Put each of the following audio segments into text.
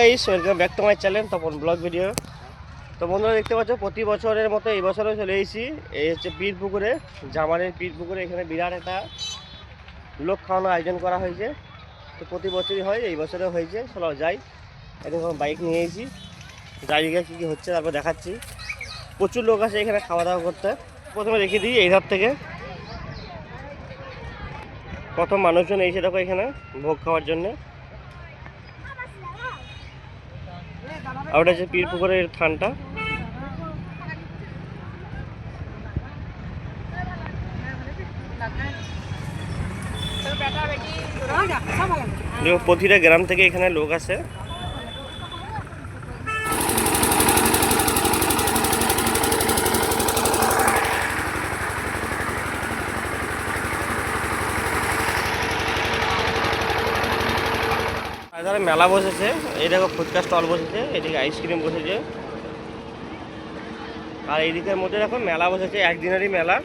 Guys welcome back to my channel Tapan blog video তো বন্ধুরা, দেখতে পাচ্ছ, প্রতি বছরের মতো এই বছরও চলে এসেছি। এই হচ্ছে পীর পুকুরে, জামানের পীর এখানে বিরাট একটা লোক খাওয়ানোর আয়োজন করা হয়েছে। তো প্রতি বছরই হয়, এই বছরেও হয়েছে। চলো যাই। এখন বাইক নিয়ে এসেছি। জায়গা কী কী হচ্ছে, তারপর দেখাচ্ছি। প্রচুর লোক আছে এখানে খাওয়া দাওয়া করতে। প্রথমে দেখিয়ে দিই এই ধার থেকে। কত মানুষজন এসে দেখো এখানে ভোগ খাওয়ার জন্যে। আর ওটা হচ্ছে পীর পুকুরের থানটা। দেখো প্রতিটা গ্রাম থেকে এখানে লোক আছে মেলা বসেছে। এই দেখো ফুচকা স্টল বসেছে, এদিকে আইসক্রিম বসেছে। আর এইদিকের মধ্যে দেখো মেলা বসেছে, একদিনেরই মেলা।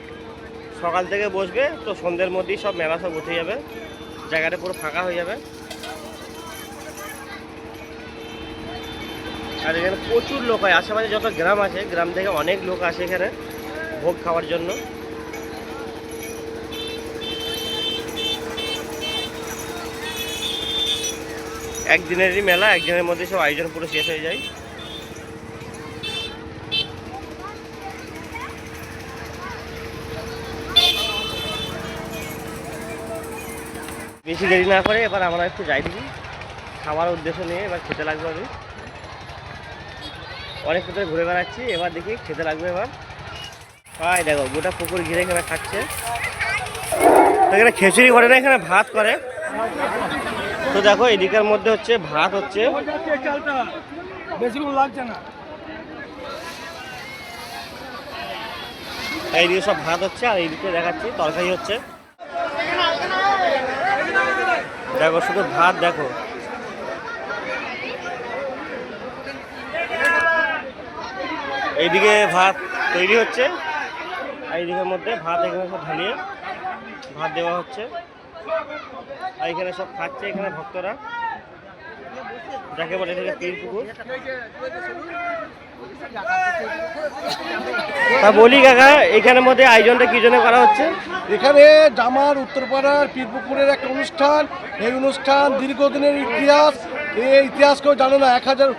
সকাল থেকে বসবে, তো সন্ধ্যের মধ্যেই সব মেলা সব উঠে যাবে। জায়গাটা পুরো ফাঁকা হয়ে যাবে। আর এখানে প্রচুর লোক হয়, আশেপাশে যত গ্রাম আছে, গ্রাম থেকে অনেক লোক আসে এখানে ভোগ খাওয়ার জন্য। একদিনেরই মেলা, একদিনের মধ্যে সব আয়োজন পুরো শেষ হয়ে যায়। বেশি দেরি না করে এবার আমরা একটু যাই দেখি। খাওয়ার উদ্দেশ্য নিয়ে এবার খেতে লাগবে আমি। অনেক ক্ষেত্রে ঘুরে বেড়াচ্ছি, এবার দেখি খেতে লাগবে এবার। হয় দেখো, গোটা পুকুর ঘিরে এখানে খাচ্ছে। এখানে খিচুড়ি করে না, এখানে ভাত করে। তো দেখো এদিকের মধ্যে হচ্ছে ভাত হচ্ছে। লাগছে না। এইদিকে সব ভাত হচ্ছে আর এইদিকে দেখাচ্ছি তরকারি হচ্ছে। দেখো শুধু ভাত দেখো। এইদিকে ভাত তৈরি হচ্ছে আর এইদিকের মধ্যে ভাত এখানে সব ঢালিয়ে ভাত দেওয়া হচ্ছে। আর এখানে সব খাচ্ছে এখানে ভক্তরা। যাকে বলে পুকুর বলি কাকা, এখানের মধ্যে আয়োজনটা কি জন্য করা হচ্ছে? এখানে জামার উত্তরপাড়ার পীরপুকুরের একটা অনুষ্ঠান। এই অনুষ্ঠান দীর্ঘদিনের ইতিহাস। এই ইতিহাস কেউ জানে না, এক হাজার,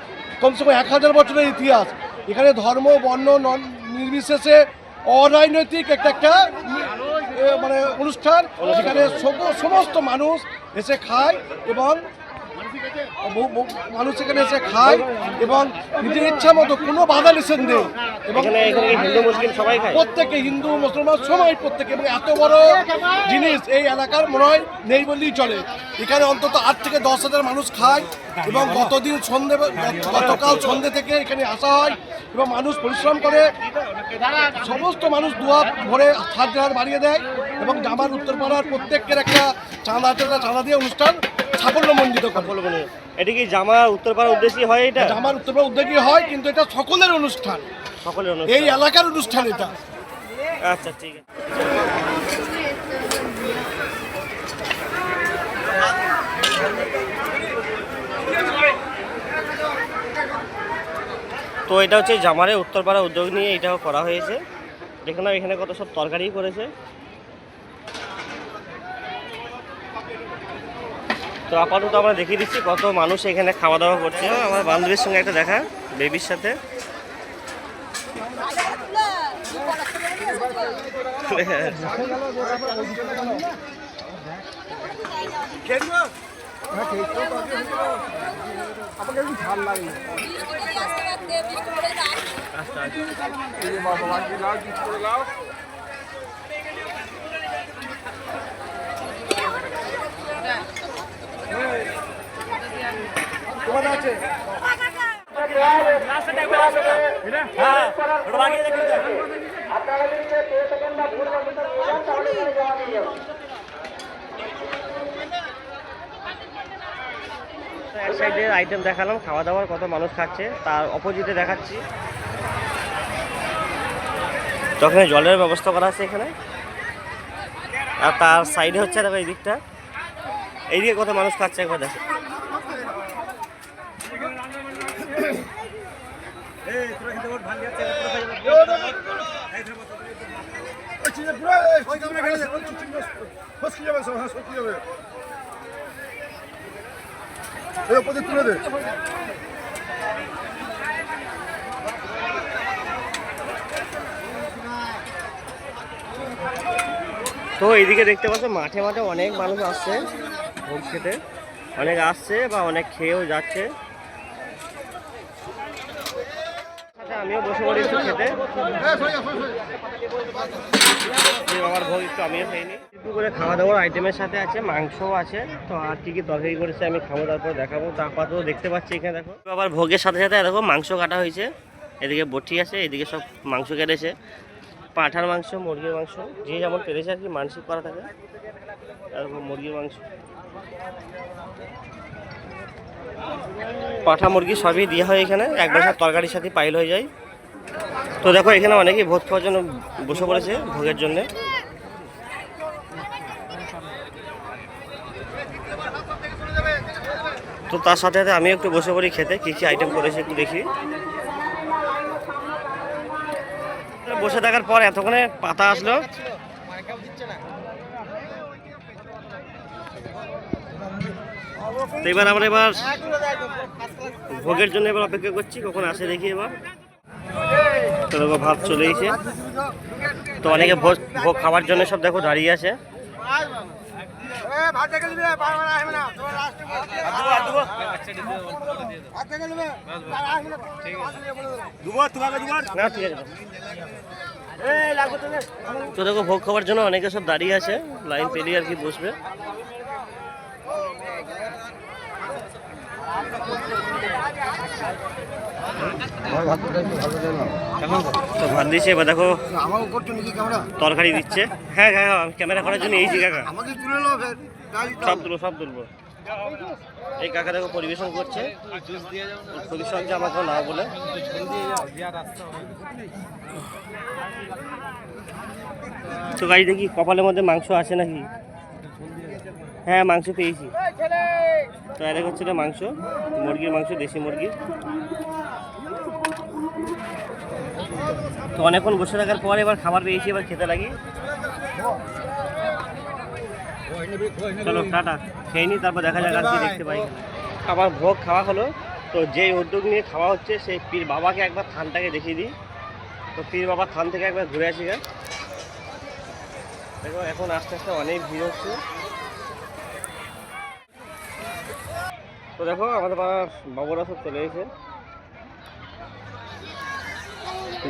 কমসে কম এক হাজার বছরের ইতিহাস। এখানে ধর্ম, বর্ণ নির্বিশেষে অরাজনৈতিক একটা একটা মানে অনুষ্ঠান সেখানে সমস্ত মানুষ এসে খায় এবং মানুষ এখানে এসে খায় এবং নিজের ইচ্ছা মতো কোনো বাধা নিষেধ নেই। এবং প্রত্যেকে হিন্দু মুসলমান সবাই প্রত্যেকে এবং এত বড় জিনিস এই এলাকার মনে হয় নেই বললেই চলে। এখানে অন্তত আট থেকে দশ হাজার মানুষ খায় এবং গতদিন সন্ধে গতকাল সন্ধে থেকে এখানে আসা হয় এবং মানুষ পরিশ্রম করে। সমস্ত মানুষ দুয়ার ভরে হাত হাত বাড়িয়ে দেয় এবং জামার উত্তরপাড়ার প্রত্যেকের একটা চাঁদা চাঁদা চাঁদা দিয়ে অনুষ্ঠান সাফল্যমণ্ডিত বলে এটা কি জামা উত্তরপাড়ার উদ্দেশ্যে হয় এটা? জামার উত্তরপাড়া উদ্যোগী হয় কিন্তু এটা সকলের অনুষ্ঠান। সকলের অনুষ্ঠান। এই এলাকার অনুষ্ঠান এটা। আচ্ছা ঠিক আছে। তো এটা হচ্ছে জামারে উত্তরপাড়া উদ্যোগ নিয়ে এটাও করা হয়েছে। দেখে নাও এখানে কত সব তরকারি করেছে। তো আপাতত আমরা দেখিয়ে দিচ্ছি কত মানুষ এখানে খাওয়া দাওয়া করছে। আমার বান্ধবীর সঙ্গে একটা দেখা বেবির সাথে। আইটেম দেখালাম, খাওয়া দাওয়ার কত মানুষ খাচ্ছে, তার অপোজিটে দেখাচ্ছি। তখন জলের ব্যবস্থা করা আছে এখানে। আর তার সাইডে হচ্ছে দেখো এই দিকটা। এইদিকে কত মানুষ খাচ্ছে, একবার দেখো। তো এইদিকে দেখতে পাচ্ছ, মাঠে মাঠে অনেক মানুষ আসছে, ভোগ খেতে। অনেক আসছে বা অনেক খেয়েও যাচ্ছে সাথে আমিও বসে পড়ি একটু খেতে। আমার ভোগ একটু আমিও খাইনি একটু করে খাওয়া দাওয়ার আইটেমের সাথে আছে, মাংসও আছে। তো আর কি কি তরকারি করেছে আমি খাব, তারপর দেখাবো। তা আপাতত দেখতে পাচ্ছি এখানে, দেখো। আবার ভোগের সাথে সাথে, দেখো, মাংস কাটা হয়েছে। এদিকে বটি আছে, এদিকে সব মাংস কেটেছে। পাঁঠার মাংস, মুরগির মাংস, যে যেমন পেরেছে আর কি, মানসিক করা থাকে। এরকম মুরগির মাংস। পাঠা মুরগি সবই দেওয়া হয় এখানে। একবার তরকারির সাথে পাইল হয়ে যায়। তো দেখো, এখানে অনেকেই ভোজ খাওয়ার জন্য বসে পড়েছে ভোগের জন্য। তো তার সাথে সাথে আমি একটু বসে পড়ি খেতে, কী কী আইটেম করেছে একটু দেখি। বসে থাকার পর এতক্ষণে পাতা আসলো। তো এবার আমরা এবার ভোগের জন্য এবার অপেক্ষা করছি, কখন আসে দেখি এবার। তো দেখো, ভাত চলে এসে তো অনেকে ভোগ ভোগ খাওয়ার জন্য সব দেখো দাঁড়িয়ে আছে। তো দেখো, ভোগ খাওয়ার জন্য অনেকে সব দাঁড়িয়ে আছে, লাইন পেরিয়ে আর কি বসবে। তো ভাত দিয়েছে এবার দেখো তরকারি দিচ্ছে। হ্যাঁ হ্যাঁ হ্যাঁ, ক্যামেরা করার জন্য কাকা। তুলে নাও ফের সব তুলবো সব তুলবো। এই কাকা দেখো পরিবেশন করছে। খুবই সহজে আমাকে না বলে। তো গাড়ি দেখি কপালের মধ্যে মাংস আছে নাকি? হ্যাঁ মাংস পেয়েছি। তো এটা হচ্ছে মাংস মুরগির মাংস দেশি মুরগি। তো অনেকক্ষণ বসে থাকার পর এবার খাবার পেয়েছি, এবার খেতে লাগি। চলো, টাটা। খেয়ে নি, তারপর দেখা যাক আর কি দেখতে পাই। আবার ভোগ খাওয়া হলো। তো যেই উদ্যোগ নিয়ে খাওয়া হচ্ছে, সেই পীর বাবাকে একবার থানটাকে দেখিয়ে দিই। তো পীর বাবার থান থেকে একবার ঘুরে আসি গা। দেখো, এখন আস্তে আস্তে অনেক ভিড় হচ্ছে। তো দেখো, আমাদের বাবা বাবুরা সব চলে এসেছে।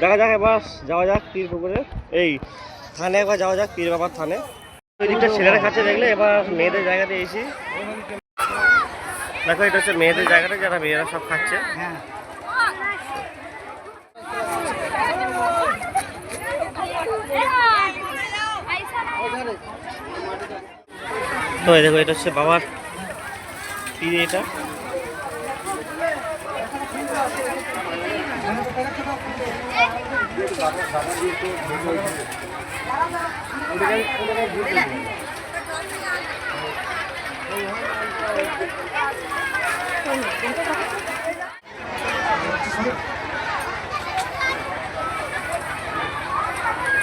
দেখা যাক এবার, যাওয়া যাক পীর পুকুরে। এই থানে একবার যাওয়া যাক পীর বাবার থানে। ওই দিকটা ছেলেরা খাচ্ছে দেখলে, এবার মেয়েদের জায়গাতে এসি। দেখো, এটা হচ্ছে মেয়েদের জায়গাটা, যারা মেয়েরা সব খাচ্ছে। তো দেখো, এটা হচ্ছে বাবার পীর এটা।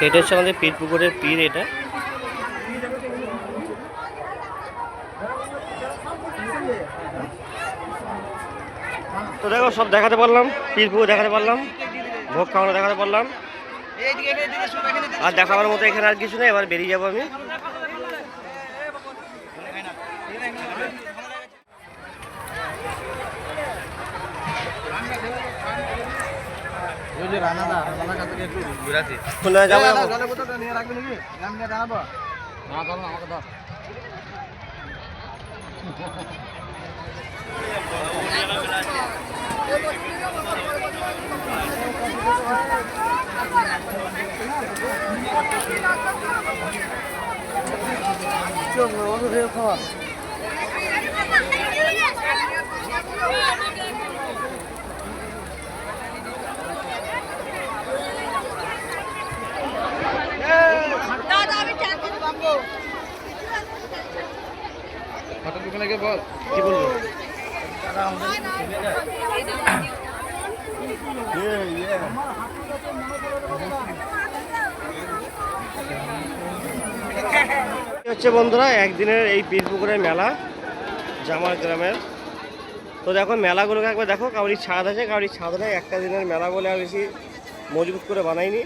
এটা হচ্ছে আমাদের পীর পুকুরের পীর এটা। তো দেখো, সব দেখাতে পারলাম, পীর পুকুর দেখাতে পারলাম। ভোগ খাওয়ানো দেখাতে পারলাম। আর দেখাবার মতো এখানে আর কিছু নেই এবার বেরিয়ে যাব আমি। খুলনা যাব যাব। দাদা আমি ট্যাক্সি পাবো কি বলব এই হচ্ছে বন্ধুরা, একদিনের এই পীরপুকুরের মেলা জামার গ্রামের। তো দেখো, মেলাগুলোকে একবার দেখো, কাউরি ছাদ আছে, কাউরি ছাদ নেই। একটা দিনের মেলা বলে আর বেশি মজবুত করে বানাইনি।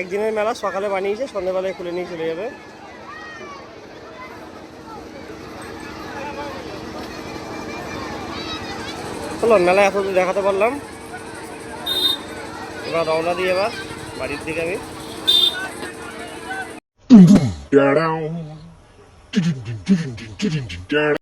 একদিনের মেলা সকালে বানিয়েছে, সন্ধ্যেবেলায় খুলে নিয়ে চলে যাবে। চলো মেলা এতদূর দেখাতে পারলাম। এবার রওনা দিই এবার বাড়ির দিকে আমি.